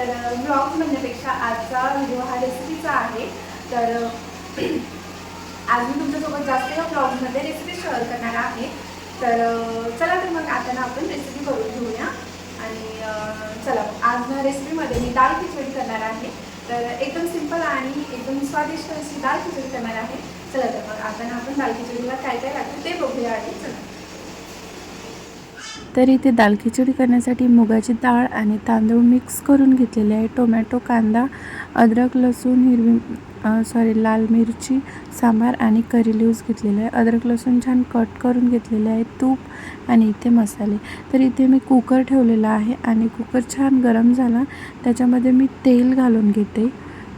तर ब्लॉग म्हणण्यापेक्षा आजचा व्हिडिओ हा रेसिपीचा आहे. तर आज मी तुमच्यासोबत जास्त या ब्लॉगमध्ये रेसिपी शेअर करणार आहे. तर चला तर मग आता ना आपण रेसिपी करून घेऊया. आणि चला आज रेसिपीमध्ये मी डाळ खिचडी करणार आहे. तर एकदम सिंपल आणि एकदम स्वादिष्ट अशी डाळ खिचडी करणार आहे. चला तर मग आता ना आपण दाल खिचडीला काय काय लागतं ते बघूया आधी. चला. तर इथे दाल खिचडी करण्यासाठी मुगाची डाळ आणि तांदूळ मिक्स करून घेतलेले आहे. टोमॅटो कांदा अद्रक लसूण हिरवी सॉरी लाल मिरची सांबार आणि करी लिव्स घेतलेले आहे. अद्रक लसूण छान कट करून घेतलेले आहे. तूप आणि इथे मसाले. तर इथे मी कुकर ठेवलेला आहे आणि कुकर छान गरम झाला. त्याच्यामध्ये मी तेल घालून घेते.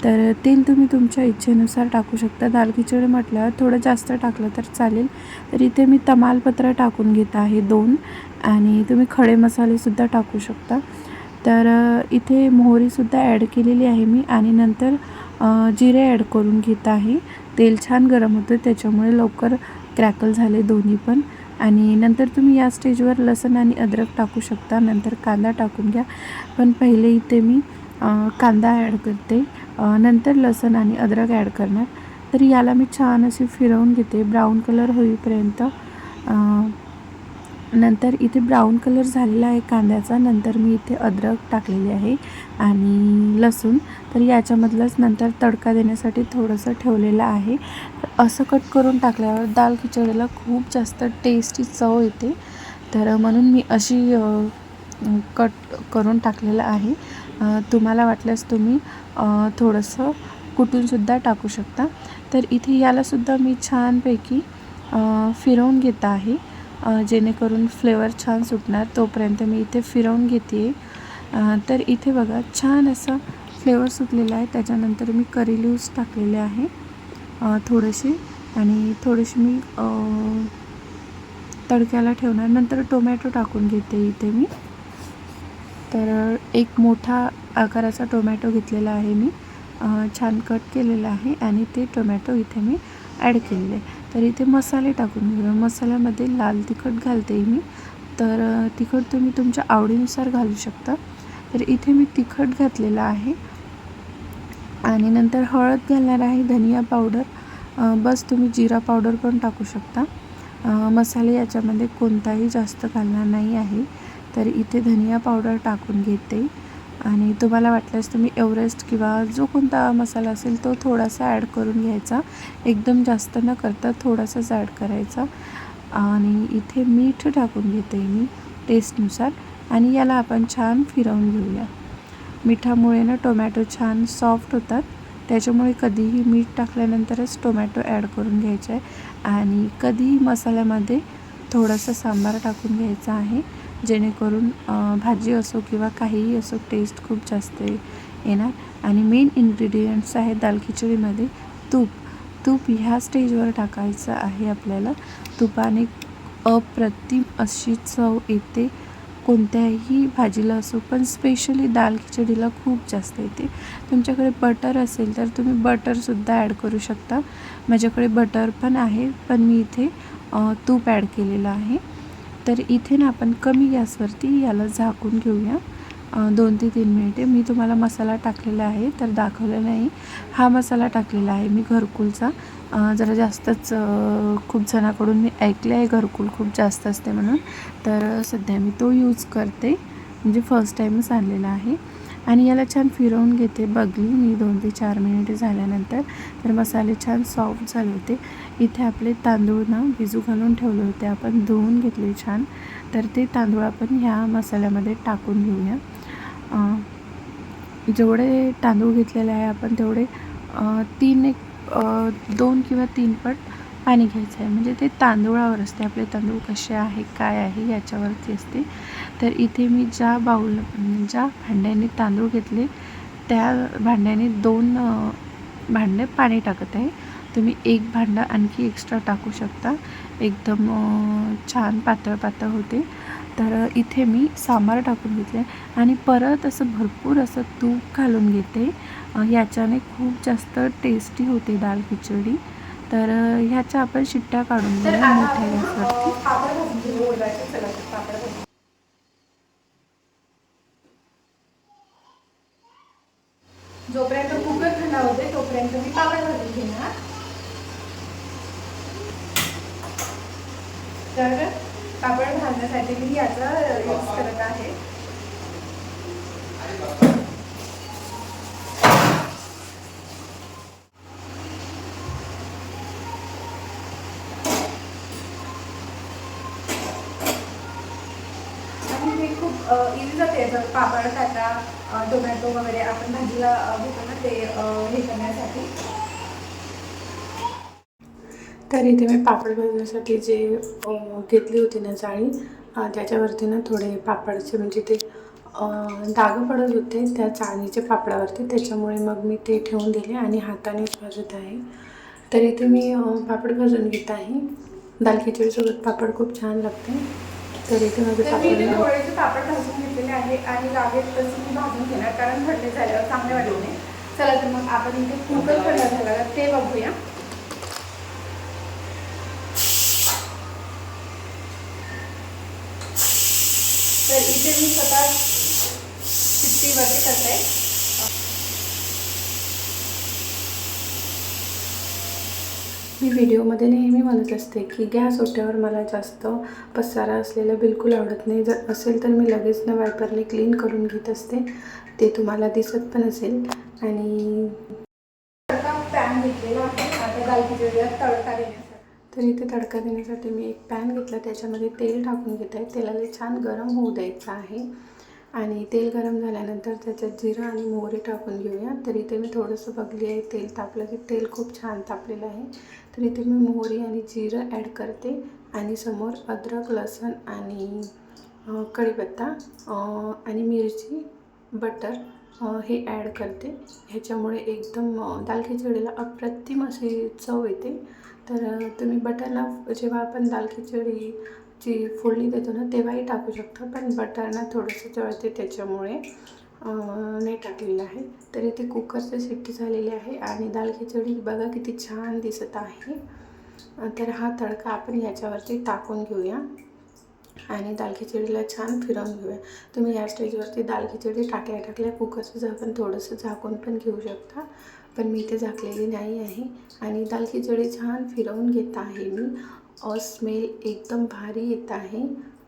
तर तेल तुम्ही तुमच्या इच्छेनुसार टाकू शकता. दाल खिचडी म्हटल्यावर थोडं जास्त टाकलं तर चालेल. तर इथे मी तमालपत्र टाकून घेत आहे दोन आणि तुम्ही खडे मसालेसुद्धा टाकू शकता. तर इथे मोहरीसुद्धा ॲड केलेली आहे मी आणि नंतर जिरे ॲड करून घेत आहे. तेल छान गरम होतं त्याच्यामुळे लवकर क्रॅकल झाले दोन्ही पण. आणि नंतर तुम्ही या स्टेजवर लसण आणि अद्रक टाकू शकता. नंतर कांदा टाकून घ्या. पण पहिले इथे मी कांदा ॲड करते. नंतर लसण आणि अद्रक ॲड करणार. तर याला मी छान अशी फिरवून घेते. ब्राऊन कलर होईपर्यंत. नंतर इथे ब्राऊन कलर झालेला आहे कांद्याचा. नंतर मी इथे अद्रक टाकलेले आहे आणि लसूण. तर याच्यामधलंच नंतर तडका देण्यासाठी थोडंसं ठेवलेलं आहे. असं कट करून टाकल्यावर दाल खिचडीला खूप जास्त टेस्टी चव येते. तर म्हणून मी अशी कट करून टाकलेलं आहे. तुम्हाला वाटल्यास तुम्ही थोडंसं कुटूनसुद्धा टाकू शकता. तर इथे यालासुद्धा मी छानपैकी फिरवून घेत आहे. जेणेकरून फ्लेवर छान सुटणार. तोपर्यंत मी इथे फिरवून घेते तर इथे बघा छान असं फ्लेवर सुटलेला आहे. त्याच्यानंतर मी करी लिव्स टाकलेले आहे. थोडेसे. आणि थोडेसे मी तडक्याला ठेवणार. नंतर टोमॅटो टाकून घेते इथे मी. तर एक मोठा आकाराचा टोमॅटो घेतलेला आहे मी. छान कट केलेला आहे आणि ते टोमॅटो इथे मी ॲड केलेले तर इथे मसाले टाकून घेऊ मसाल्यामध्ये लाल तिखट घालते मी. तर तिखट तुम्ही तुमच्या आवडीनुसार घालू शकता. तर इथे मी तिखट घातलेलं आहे. आणि नंतर हळद घालणार आहे धनिया पावडर. बस तुम्ही जिरा पावडर पण टाकू शकता. मसाले याच्यामध्ये कोणताही जास्त घालणार नाही आहे. तर इथे धनिया पावडर टाकून घेते. आणि तुम्हाला वाटल्यास तुम्ही एव्हरेस्ट किंवा जो कोणता मसाला असेल तो थोडासा ॲड करून घ्यायचा. एकदम जास्त न करता थोडासाच ॲड करायचा. आणि इथे मीठ टाकून घेते मी टेस्टनुसार. आणि याला आपण छान फिरवून घेऊया. मिठामुळे ना टोमॅटो छान सॉफ्ट होतात. त्याच्यामुळे कधीही मीठ टाकल्यानंतरच टोमॅटो ॲड करून घ्यायचा. आहे आणि कधीही मसाल्यामध्ये थोडंसं सांबार टाकून घ्यायचा आहे. जेणेकरून भाजी असो किंवा काहीही असो टेस्ट खूप जास्त येणार. आणि मेन इन्ग्रेडियंट्स आहेत दाल खिचडीमध्ये तूप. तूप ह्या स्टेजवर टाकायचं आहे आपल्याला. तुपाने अप्रतिम अशी चव येते. कोणत्याही भाजीला असो पण स्पेशली दाल खिचडीला खूप जास्त येते. तुमच्याकडे बटर असेल तर तुम्ही बटरसुद्धा ॲड करू शकता. माझ्याकडे बटर पण आहे पण मी इथे तूप ॲड केलेलं आहे. तर इथे ना आपण कमी गॅसवरती याला झाकून घेऊया. दोन ते तीन मिनिटे. मी तुम्हाला मसाला टाकलेला आहे तर दाखवलं नाही. हा मसाला टाकलेला आहे मी घरकुलचा. जरा जास्तच खूप जणाकडून मी ऐकले आहे घरकुल खूप जास्त असते म्हणून. तर सध्या मी तो यूज करते. म्हणजे फर्स्ट टाईमच आणलेला आहे. आणि याला छान फिरवून घेते. बघली मी दोन ते चार मिनिटे झाल्यानंतर. तर मसाले छान सॉफ्ट झाले होते. इथे आपले तांदूळ ना भिजू घालून ठेवले होते. आपण धुवून घेतले छान. तर ते तांदूळ आपण ह्या मसाल्यामध्ये टाकून घेऊया. जेवढे तांदूळ घेतलेले आहे आपण तेवढे तीन एक दोन किंवा तीन पट पाणी घ्यायचं आहे म्हणजे ते तांदूळावर असते आपले तांदूळ कसे आहे काय आहे याच्यावरती असते. तर इथे मी ज्या बाऊल ज्या भांड्याने तांदूळ घेतले त्या भांड्याने दोन भांडे पाणी टाकत आहे. तुम्ही एक भांडं आणखी एक्स्ट्रा टाकू शकता. एकदम छान पातळ पातळ होते. तर इथे मी सांबार टाकून घेतले. आणि परत असं भरपूर असं तूप घालून घेते. याच्याने खूप जास्त टेस्टी होते दाल खिचडी. तर ह्याच्या आपण शिट्ट्या काढून घेऊया मोठ्या गॅसवरती. जोपर्यंत कुकर थंड होते तोपर्यंत मी पापड भाजून घेणार. तर पापड भाजण्यासाठी मी याचा यूज करत आहे. इझी जाते. जर पापड काटा टोमॅटो वगैरे आपण भाजीला घेतो ना ते हे करण्यासाठी. तर इथे मी पापड भाजण्यासाठी जे घेतली होती ना जाळी त्याच्यावरती ना थोडे पापडचे म्हणजे ते डाग पडत होते त्या चाळणीच्या पापडावरती. त्याच्यामुळे मग मी ते ठेवून दिले आणि हातानेच भाजत आहे. तर इथे मी पापड भाजून घेत आहे. दाल खिचडीसोबत पापड खूप छान लागते. तर इथे माझे पापड थोडेसे पापड भाजून घेतलेले आहे आणि लागेल तसं मी भाजून घेणार कारण थंड झाल्यावर चांगले नाही. चला तर मग आपण इथे कुकर थंड झाला ते बघूया. तर इथे मी स्वतः शिट्टीवरती करते. मी व्हिडिओमध्ये नेहमी म्हणत असते की गॅस ओट्यावर मला जास्त पसारा असलेलं बिलकुल आवडत नाही. जर असेल तर मी लगेच न वायपरने क्लीन करून घेत असते. ते तुम्हाला दिसत पण असेल. आणि तडका पॅन घेतलेला तर इथे तडका देण्यासाठी मी एक पॅन घेतला. त्याच्यामध्ये तेल टाकून घेत आहे. तेलाला छान गरम होऊ द्यायचं आहे. आणि तेल गरम झाल्यानंतर त्याच्यात जिरं आणि मोहरी टाकून घेऊया. तर इथे मी थोडंसं बघली आहे तेल तापलं की तेल खूप छान तापलेलं आहे. तर इथे मी मोहरी आणि जिरं ॲड करते आणि समोर अद्रक लसूण आणि कढीपत्ता आणि मिरची बटर हे ॲड करते. ह्याच्यामुळे एकदम दाल खिचडीला अप्रतिम अशी चव येते. तर तुम्ही बटरला जेव्हा आपण दाल खिचडीची फोडणी देतो ना तेव्हाही टाकू शकता. पण बटरना थोडंसं जळते त्याच्यामुळे. नाही टाकलेलं आहे. तर इथे कुकरचे शिट्टी झालेली आहे आणि दाल खिचडी बघा किती छान दिसत आहे. तर हा तडका आपण याच्यावरती टाकून घेऊया. आणि दाल खिचडीला छान फिरवून घेऊया. तुम्ही या स्टेजवरती दाल खिचडी टाकल्या टाकल्या कुकरचं झाकण थोडंसं झाकून पण घेऊ शकता. पण मी इथे झाकलेली नाही आहे. आणि दाल खिचडी छान फिरवून घेत आहे मी. स्मेल एकदम भारी येत आहे.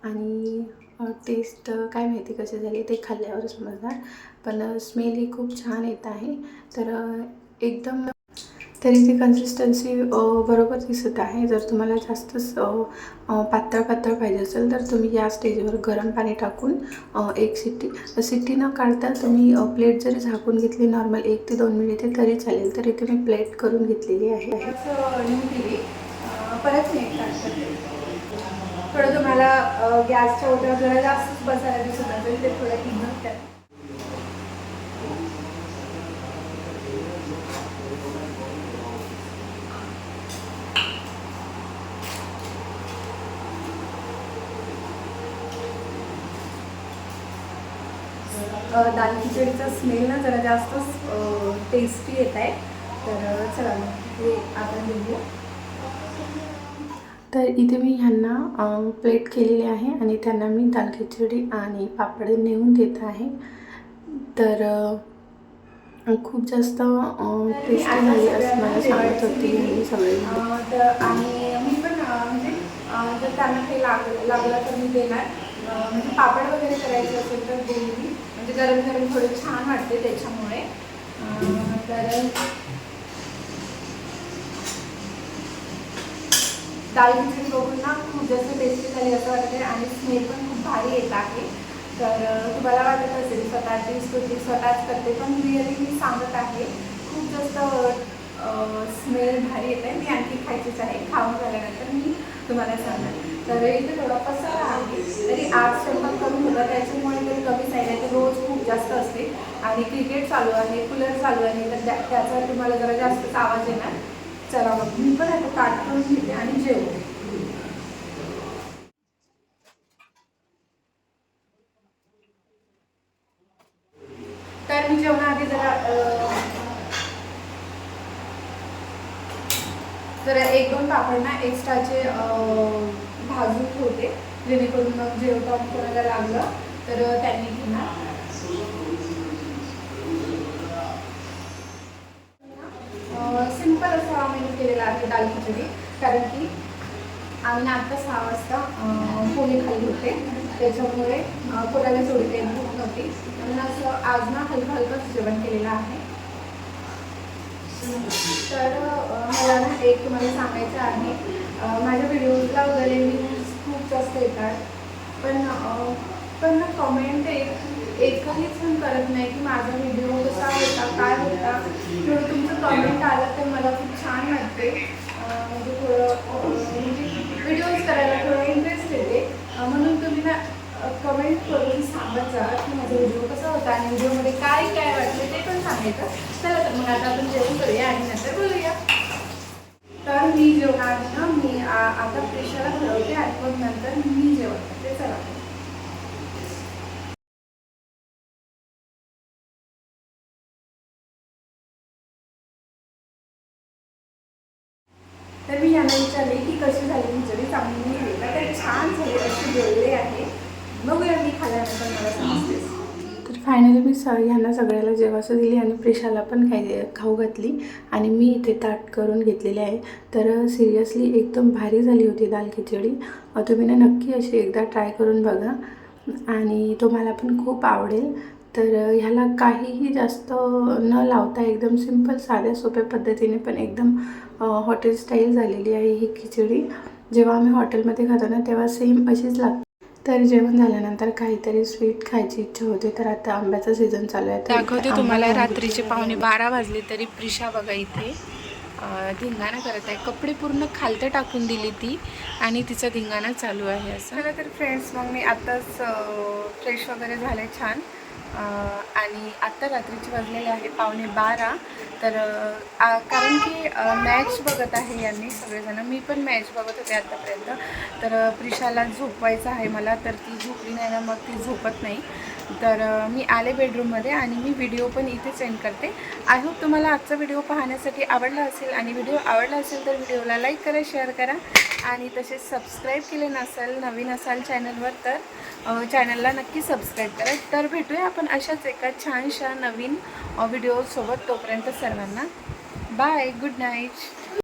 आणि टेस्ट काय माहिती कशी झाली ते खाल्ल्यावर समजणार. पण स्मेल ही खूप छान येत आहे. तर एकदम तरी ती कन्सिस्टन्सी बरोबर दिसत आहे. जर तुम्हाला जास्तच पातळ पातळ पाहिजे असेल तर तुम्ही या स्टेजवर गरम पाणी टाकून एक सिट्टी सिट्टी न काढता तुम्ही प्लेट जरी झाकून घेतली नॉर्मल एक ते दोन मिनिटे तरी चालेल. तर इथे मी प्लेट करून घेतलेली आहे. परत थोडं तुम्हाला गॅसच्या ओट्यावर जरा जास्तच बसायला दिसत असेल ते थोडं किंमत त्या दाल खिचडीचा स्मेल ना जरा जास्तच टेस्टी येत आहे. तर चला हे आपण बघूया. तर इथे मी ह्यांना प्लेट केलेली आहे आणि त्यांना मी दाल खिचडी आणि पापड नेऊन देत आहे. तर खूप जास्त टेस्टी झाली असं मला सांगत होती सगळे आणि मी पण म्हणजे जर त्यांना काही लाग लागलं तर मी देणार. म्हणजे पापड वगैरे करायचे असेल तर देईन मी. म्हणजे गरम गरम थोडं छान वाटते त्याच्यामुळे. तर दाल खिचडी बघून ना खूप जास्त टेस्टी झाली असं वाटतं आहे आणि स्मेल पण खूप भारी येत आहे. तर तुम्हाला वाटत असेल स्वतःची स्तुती स्वतःच करते पण रिअली मी सांगत आहे खूप जास्त स्मेल भारी येत आहे. मी आणखी खायचीच आहे खाऊन झाल्यानंतर मी तुम्हाला सांगणार. तर इथे थोडा पसारा आहे. तरी आज स्वयंपाक करून होता त्याच्यामुळे तरी कमी नाही आहे तर रोज खूप जास्त असते. आणि क्रिकेट चालू आहे कूलर चालू आहे तर त्या- त्याचा तुम्हाला जरा जास्तच आवाज येणार. चला मग मी पण आता ताट करून घेते आणि जेवते तर मी जेवणाआधी जरा जरा एक दोन पापड ना एक्स्ट्राचे भाजून ठेवते. जेणेकरून मग जेवता कोणाला लागलं तर त्यांनी घेणार केलेला आहे दाल खिचडी कारण की आम्ही ना सहा वाजता पोहे खाल्ले होते. त्याच्यामुळे कोणाला जोडी काही भूक नव्हती. म्हणून असं आज ना हलकं हलकंच जेवण केलेलं आहे. तर मला ना एक तुम्हाला सांगायचं आहे. माझ्या व्हिडिओजला वगैरे व्ह्यूज खूप जास्त येतात. पण पण ना कमेंट एक एकही पण करत नाही की माझा व्हिडिओ कसा होता काय होता. थोडं तुमचं कमेंट आलं वाटते म्हणजे थोडं म्हणजे व्हिडिओज करायला थोडं इंटरेस्ट येते. म्हणून तुम्ही ना कमेंट करून सांगत जा की माझा व्हिडिओ कसा होता आणि व्हिडिओमध्ये काय काय वाटलं ते पण सांगायचं. चला तर मग आता आपण जेवण करूया आणि नंतर बोलूया. तर मी जेवणार ना मी आता प्रेशरला ठरवते आणि मग नंतर मी जेवण करते. चला. तर विचारले की कशी झाली खिचडी चांगली नाही का तर छान झाली अशी बोलले आहे. बघूया मी खाल्यानंतर मला समजते तर फायनली मी स ह्यांना सगळ्याला जेवासं दिली आणि प्रिशाला पण खाई खाऊ घातली. आणि मी इथे ताट करून घेतलेले आहे. तर सिरियसली एकदम भारी झाली होती दाल खिचडी. तुम्ही ना नक्की अशी एकदा ट्राय करून बघा. आणि तुम्हाला पण खूप आवडेल. तर ह्याला काहीही जास्त न लावता एकदम सिंपल साध्या सोप्या पद्धतीने पण एकदम हॉटेल स्टाईल झालेली आहे ही खिचडी. जेव्हा आम्ही हॉटेलमध्ये खातो ना तेव्हा सेम अशीच लागते. तर जेवण झाल्यानंतर काहीतरी स्वीट खायची इच्छा होते तर आता आंब्याचा सीझन चालू आहे. तर दाखवते तुम्हाला रात्रीचे पावणे बारा वाजले तरी प्रिशा बघा इथे. धिंगाणा करत आहे. कपडे पूर्ण खालतं टाकून दिली ती आणि तिचा धिंगाणा चालू आहे असं. चला तर फ्रेंड्स मग मी आत्ताच फ्रेश वगैरे झाले छान. आणि आत्ता रात्रीचे वाजलेले आहे पावणे बारा. तर आ- कारण की मॅच बघत आहे यांनी सगळेजण. मी पण मॅच बघत होते आत्तापर्यंत तर प्रिशाला झोपवायचं आहे मला तर ती झोपली नाही ना मग ती झोपत नाही. तर मी आले बेडरूममध्ये आणि मी व्हिडिओ पण इथे सेंड करते. आय होप तुम्हाला आजचा व्हिडिओ पाहण्यासाठी आवडला असेल. आणि व्हिडिओ आवडला असेल तर व्हिडिओला लाईक करा शेअर करा. आणि तसेच सबस्क्राईब केले नसेल नवीन असाल चॅनलवर तर चॅनलला नक्की सबस्क्राईब करा. तर भेटूया आपण अशाच एका छानशा नवीन व्हिडिओसोबत तोपर्यंत सर्वांना बाय गुड नाईट